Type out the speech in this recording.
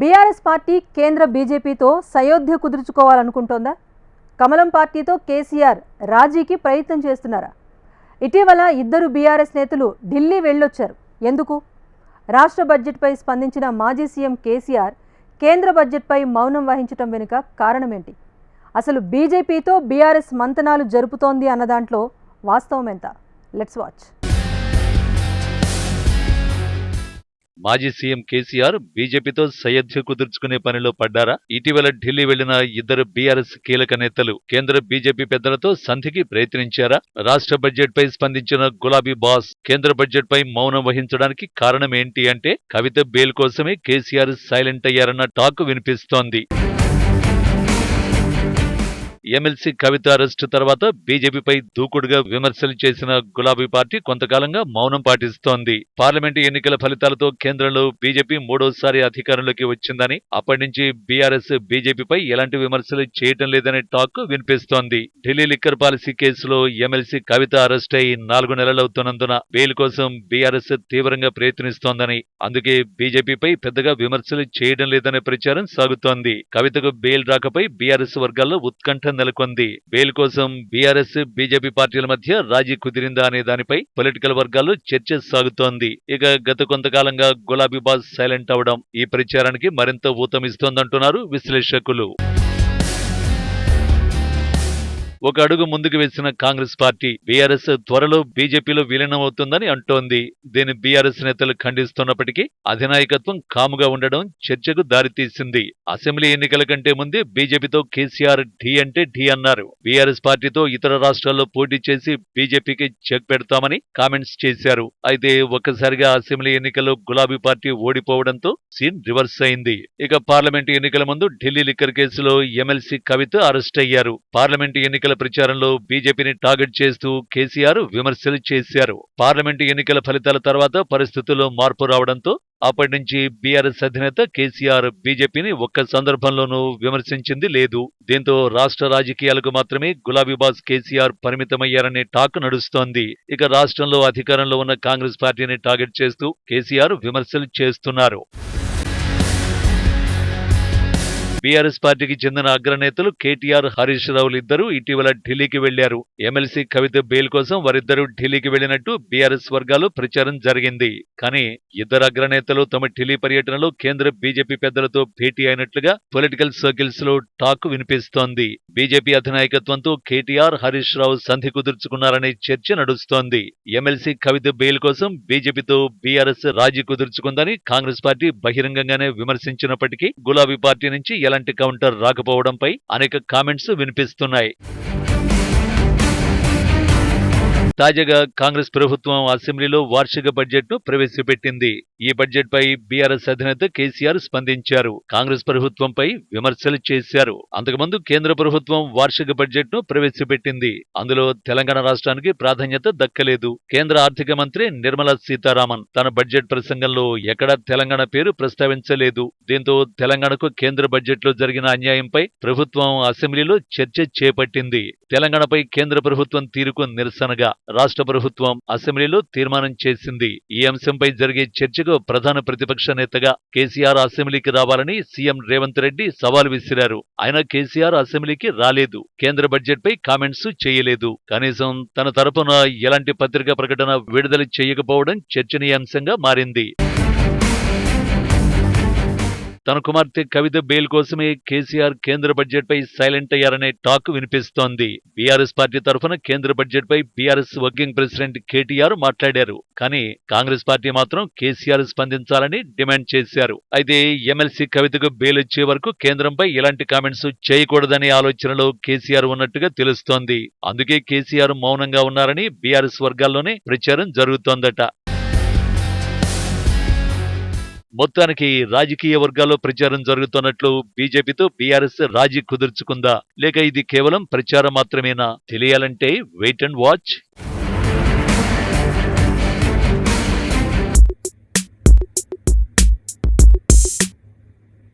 BRS party కేంద్ర బీజేపీతో సయోధ్య కుదుర్చుకోవాలనుకుంటోందా? కమలం పార్టీతో కేసీఆర్ రాజీకి ప్రయత్నం చేస్తున్నారా? ఇటీవల ఇద్దరు బీఆర్ఎస్ నేతలు ఢిల్లీ వెళ్ళొచ్చారు. ఎందుకు? రాష్ట్ర బడ్జెట్పై స్పందించిన మాజీ సీఎం కేసీఆర్ కేంద్ర బడ్జెట్పై మౌనం వహించటం వెనుక కారణమేంటి? అసలు బీజేపీతో బీఆర్ఎస్ మంతనాలు జరుపుతోంది అన్న దాంట్లో వాస్తవం ఎంత లెట్స్ వాచ్ మాజీ సీఎం కేసీఆర్ బీజేపీతో సయధ్య కుదుర్చుకునే పనిలో పడ్డారా? ఇటీవల ఢిల్లీ వెళ్ళిన ఇద్దరు బీఆర్ఎస్ కీలక నేతలు కేంద్ర బీజేపీ పెద్దలతో సంధికి ప్రయత్నించారా? రాష్ట్ర బడ్జెట్ పై స్పందించిన గులాబీ బాస్ కేంద్ర బడ్జెట్ పై మౌనం వహించడానికి కారణం ఏంటి అంటే కవిత బెయిల్ కోసమే కేసీఆర్ సైలెంట్ అయ్యారన్న టాక్ వినిపిస్తోంది. ఎమ్మెల్సీ కవిత అరెస్టు తర్వాత బీజేపీపై దూకుడుగా విమర్శలు చేసిన గులాబీ పార్టీ కొంతకాలంగా మౌనం పాటిస్తోంది. పార్లమెంటు ఎన్నికల ఫలితాలతో కేంద్రంలో బీజేపీ మూడోసారి అధికారంలోకి వచ్చిందని అప్పటి నుంచి బీఆర్ఎస్ బీజేపీపై ఎలాంటి విమర్శలు చేయటం లేదనే టాక్ వినిపిస్తోంది. ఢిల్లీ లిక్కర్ పాలసీ కేసులో ఎమ్మెల్సీ కవిత అరెస్ట్ అయి నాలుగు నెలలవుతున్నందున బెయిల్ కోసం బీఆర్ఎస్ తీవ్రంగా ప్రయత్నిస్తోందని అందుకే బీజేపీపై పెద్దగా విమర్శలు చేయడం లేదనే ప్రచారం సాగుతోంది. కవితకు బెయిల్ రాకపై బీఆర్ఎస్ వర్గాల్లో ఉత్కంఠ నెలకొంది బెయిల్ కోసం బీఆర్ఎస్ బీజేపీ పార్టీల మధ్య రాజీ కుదిరిందా అనే దానిపై పొలిటికల్ వర్గాల్లో చర్చ సాగుతోంది. ఇక గత కొంతకాలంగా గులాబీ బాస్ సైలెంట్ అవడం ఈ ప్రచారానికి మరింత ఊతమిస్తోందంటున్నారు విశ్లేషకులు. ఒక అడుగు ముందుకు వేసిన కాంగ్రెస్ పార్టీ బీఆర్ఎస్ త్వరలో బీజేపీలో విలీనమవుతుందని అంటోంది. దీన్ని బీఆర్ఎస్ నేతలు ఖండిస్తున్నప్పటికీ అధినాయకత్వం కాముగా ఉండడం చర్చకు దారితీసింది. అసెంబ్లీ ఎన్నికల కంటే ముందే బీజేపీతో కేసీఆర్ ఢీ అంటే ఢీ అన్నారు. బీఆర్ఎస్ పార్టీతో ఇతర రాష్ట్రాల్లో పోటీ చేసి బీజేపీకి చెక్ పెడతామని కామెంట్స్ చేశారు. అయితే ఒక్కసారిగా అసెంబ్లీ ఎన్నికల్లో గులాబీ పార్టీ ఓడిపోవడంతో సీన్ రివర్స్ అయింది. ఇక పార్లమెంటు ఎన్నికల ముందు ఢిల్లీ లిక్కర్ కేసులో ఎమ్మెల్సీ కవిత అరెస్ట్ అయ్యారు. పార్లమెంటు ఎన్నికల ప్రచారంలో బీజేపీని టార్గెట్ చేస్తూ కేసీఆర్ విమర్శలు చేశారు. పార్లమెంటు ఎన్నికల ఫలితాల తర్వాత పరిస్థితుల్లో మార్పు రావడంతో అప్పటి నుంచి బీఆర్ఎస్ అధినేత కేసీఆర్ బీజేపీని ఒక్క సందర్భంలోనూ విమర్శించింది లేదు. దీంతో రాష్ట్ర రాజకీయాలకు మాత్రమే గులాబీబాస్ కేసీఆర్ పరిమితమయ్యారనే టాక్ నడుస్తోంది. ఇక రాష్ట్రంలో అధికారంలో ఉన్న కాంగ్రెస్ పార్టీని టార్గెట్ చేస్తూ కేసీఆర్ విమర్శలు చేస్తున్నారు. బీఆర్ఎస్ పార్టీకి చెందిన అగ్రనేతలు కేటీఆర్ హరీష్ రావులు ఇద్దరు ఇటీవల ఢిల్లీకి వెళ్ళారు. ఎమ్మెల్సీ కవిత బెయిల్ కోసం వారిద్దరూ ఢిల్లీకి వెళ్ళినట్టు బీఆర్ఎస్ వర్గాలు ప్రచారం జరిగింది. కానీ ఇద్దరు అగ్రనేతలు తమ ఢిల్లీ పర్యటనలో కేంద్ర బీజేపీ పెద్దలతో భేటీ అయినట్లుగా పొలిటికల్ సర్కిల్స్లో టాక్ వినిపిస్తోంది. బీజేపీ అధినాయకత్వంతో కేటీఆర్ హరీష్ రావు సంధి కుదుర్చుకున్నారనే చర్చ నడుస్తోంది. ఎమ్మెల్సీ కవిత బెయిల్ కోసం బీజేపీతో బీఆర్ఎస్ రాజీ కుదుర్చుకుందని కాంగ్రెస్ పార్టీ బహిరంగంగానే విమర్శించినప్పటికీ గులాబీ పార్టీ నుంచి ఎలాంటి కౌంటర్ రాకపోవడంపై అనేక కామెంట్స్ వినిపిస్తున్నాయి. తాజాగా కాంగ్రెస్ ప్రభుత్వం అసెంబ్లీలో వార్షిక బడ్జెట్ను ప్రవేశపెట్టింది. ఈ బడ్జెట్ పై బీఆర్ఎస్ అధినేత కేసీఆర్ స్పందించారు. కాంగ్రెస్ ప్రభుత్వంపై విమర్శలు చేశారు. అంతకుముందు కేంద్ర ప్రభుత్వం వార్షిక బడ్జెట్ను ప్రవేశపెట్టింది. అందులో తెలంగాణ రాష్ట్రానికి ప్రాధాన్యత దక్కలేదు. కేంద్ర ఆర్థిక మంత్రి నిర్మలా సీతారామన్ తన బడ్జెట్ ప్రసంగంలో ఎక్కడా తెలంగాణ పేరు ప్రస్తావించలేదు. దీంతో తెలంగాణకు కేంద్ర బడ్జెట్లో జరిగిన అన్యాయంపై ప్రభుత్వం అసెంబ్లీలో చర్చ చేపట్టింది. తెలంగాణపై కేంద్ర ప్రభుత్వం తీరుకు నిరసనగా రాష్ట్ర ప్రభుత్వం అసెంబ్లీలో తీర్మానం చేసింది. ఈ అంశంపై జరిగే చర్చకు ప్రధాన ప్రతిపక్ష నేతగా కేసీఆర్ అసెంబ్లీకి రావాలని సీఎం రేవంత్ రెడ్డి సవాల్ విసిరారు. ఆయన కేసీఆర్ అసెంబ్లీకి రాలేదు. కేంద్ర బడ్జెట్ పై కామెంట్స్ చేయలేదు. కనీసం తన తరపున ఎలాంటి పత్రికా ప్రకటన విడుదల చేయకపోవడం చర్చనీయాంశంగా మారింది. తన కుమార్తె కవిత బెయిల్ కోసమే కేసీఆర్ కేంద్ర బడ్జెట్ పై సైలెంట్ అయ్యారనే టాక్ వినిపిస్తోంది. బీఆర్ఎస్ పార్టీ తరఫున కేంద్ర బడ్జెట్ పై బీఆర్ఎస్ వర్కింగ్ ప్రెసిడెంట్ కేటీఆర్ మాట్లాడారు. కానీ కాంగ్రెస్ పార్టీ మాత్రం కేసీఆర్ స్పందించాలని డిమాండ్ చేశారు. అయితే ఎమ్మెల్సీ కవితకు బెయిల్ ఇచ్చే వరకు కేంద్రంపై ఎలాంటి కామెంట్స్ చేయకూడదనే ఆలోచనలో కేసీఆర్ ఉన్నట్టుగా తెలుస్తోంది. అందుకే కేసీఆర్ మౌనంగా ఉన్నారని బీఆర్ఎస్ వర్గాల్లోనే ప్రచారం జరుగుతోందట. మొత్తానికి రాజకీయ వర్గాల్లో ప్రచారం జరుగుతున్నట్లు బీజేపీతో బీఆర్ఎస్ రాజీ కుదుర్చుకుందా? లేక ఇది కేవలం ప్రచారం మాత్రమేనా? తెలియాలంటే వెయిట్ అండ్ వాచ్.